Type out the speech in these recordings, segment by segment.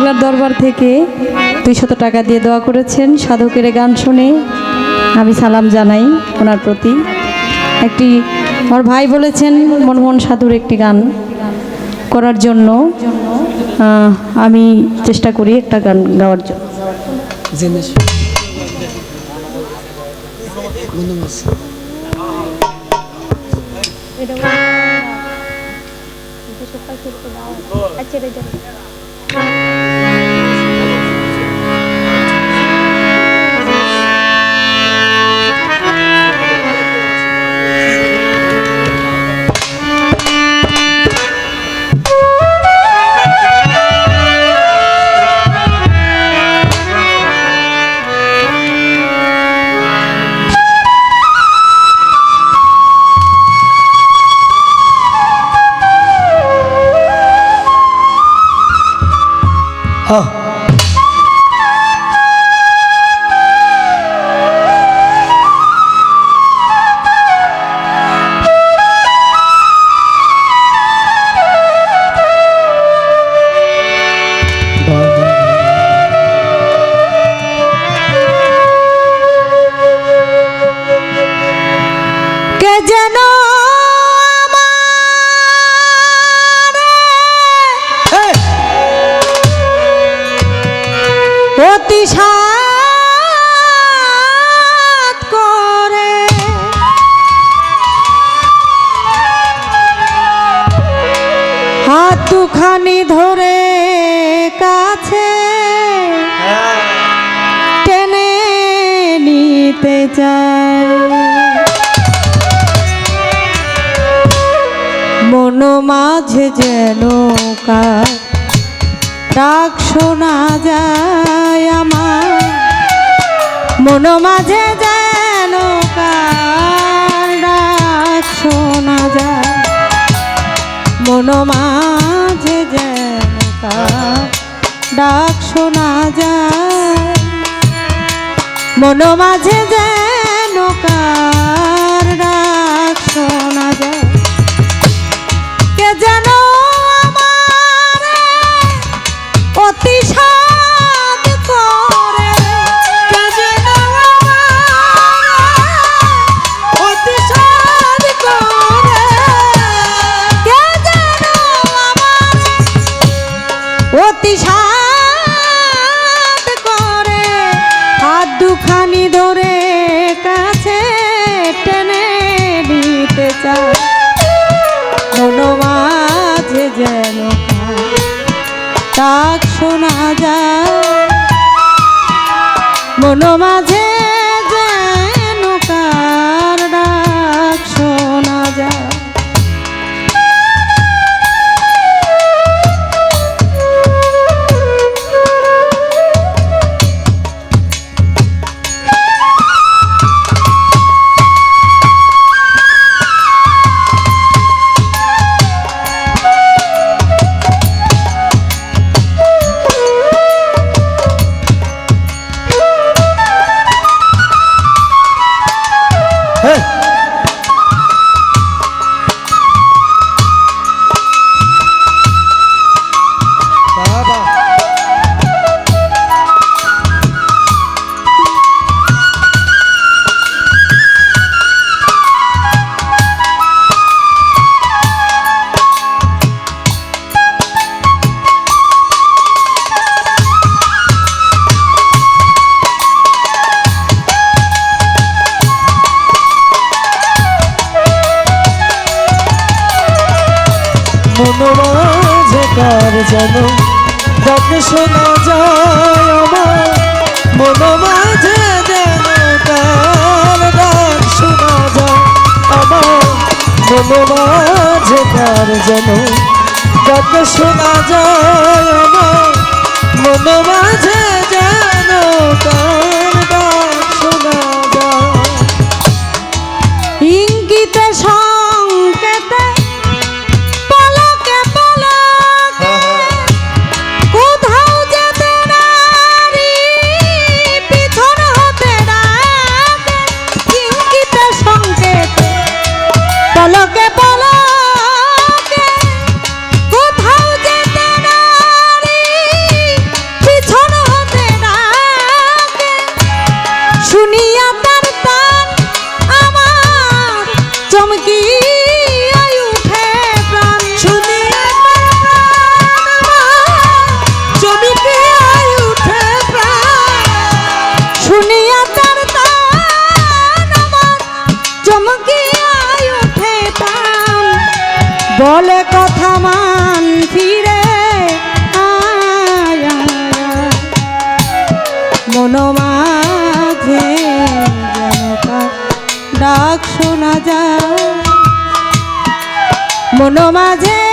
পাগলার দরবার থেকে দুইশত টাকা দিয়ে দোয়া করেছেন। সাধকের গান শুনে আমি সালাম জানাই ওনার প্রতি। একটি, আমার ভাই বলেছেন, মনমোহন সাধুর একটি গান করার জন্য। আমি চেষ্টা করি একটা গান গাওয়ার জন্য। জেনে মনে ধরে কাছে টেনে নিতে চায়। মন মাঝে যেন কার ডাক শোনা যায় আমার। মন মাঝে যেন ডাক শোনা যায়। মন মাঝে যেন ডাক শোনা যায়। মন মাঝে যেন কার ডাক শোনা যায়। মনো মাঝে যেন ডাকে শোনা যায় আমার মন মাঝে যেন তার ডাক শোনা যায়। আমার মন মাঝে তার যেন ডাকে শোনা যায় আমার মনোমাঝে যেন কোনো মাঝে ডাক শোনা যায়। মনো মাঝে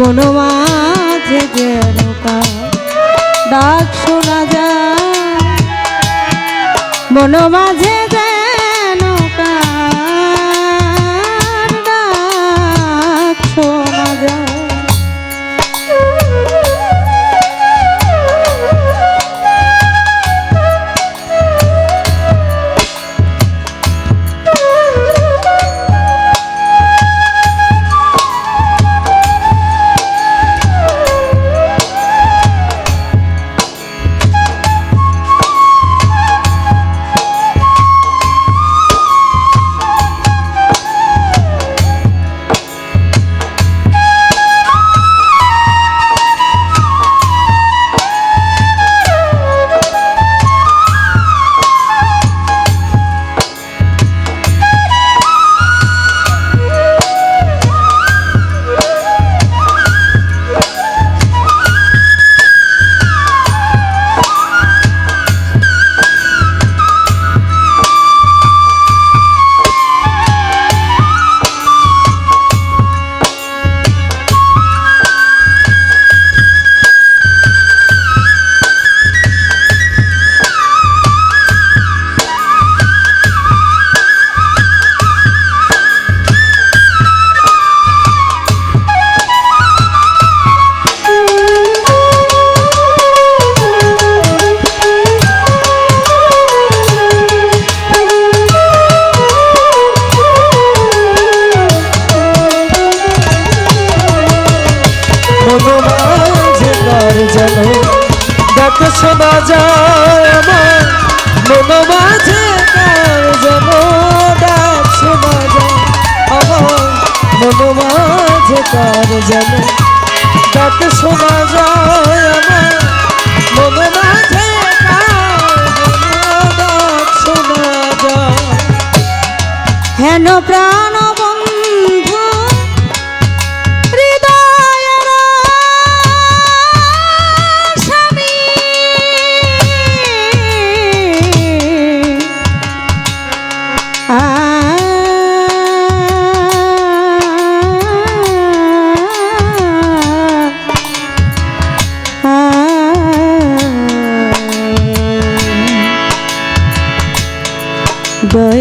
মনোমাঝে যে যেন শোনা যায়।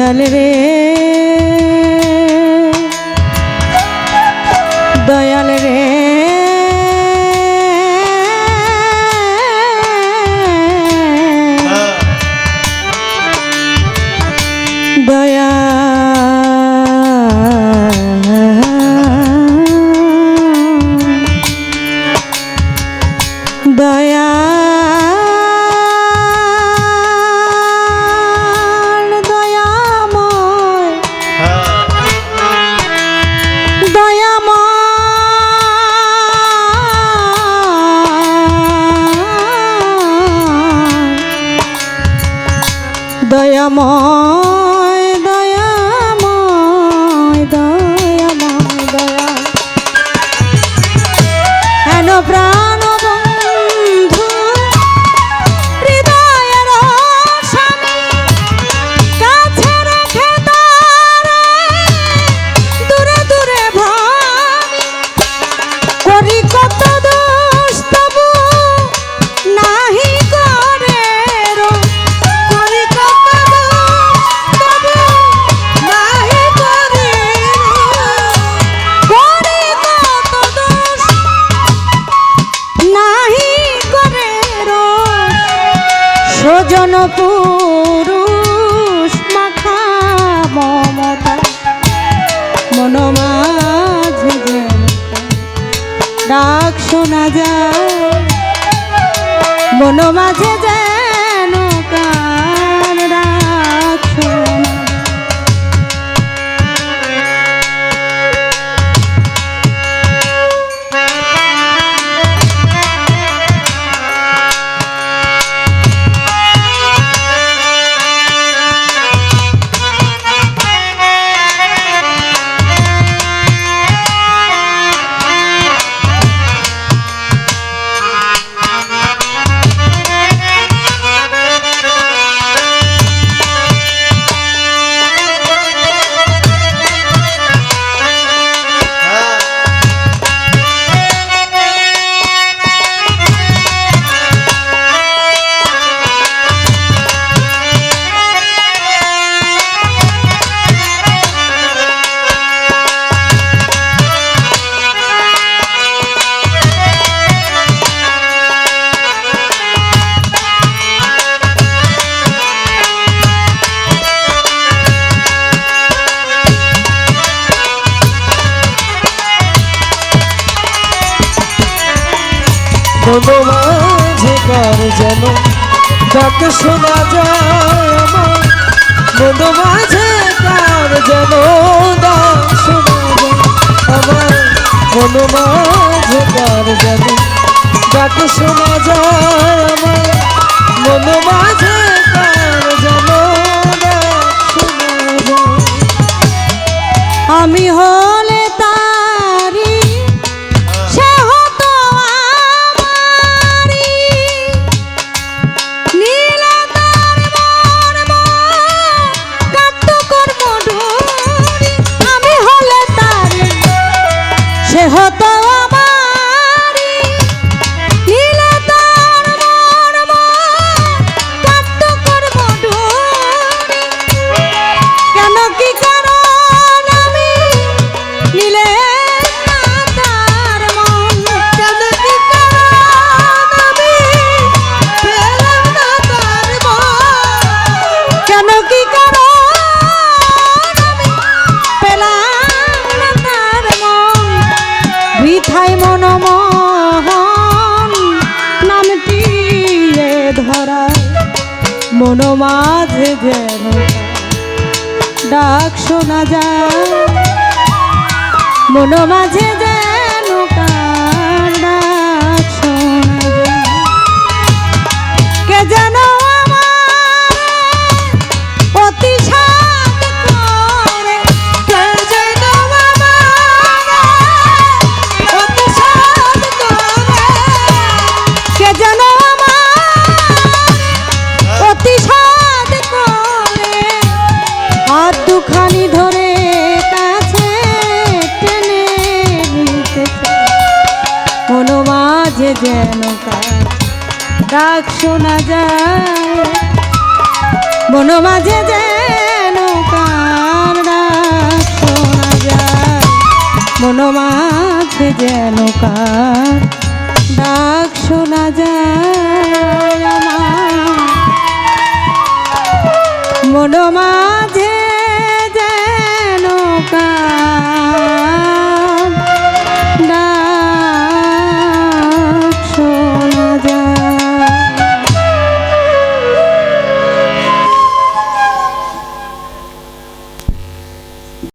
দয়াল রে ভোজন পুরুষ মাখা মমতা। ডাক শোনা যায়। মনোমাঝে যায় মাঝে কার যেন ডাক শোনা যায় আমার। মন মাঝে কার যেন ডাক শোনা যায় আমার। মন মাঝে কার যেন ডাক শোনা যায় আমার। মন মাঝে আমি হয় মাঝে যেন ডাক শোনা যায়। মনো মাঝে যেন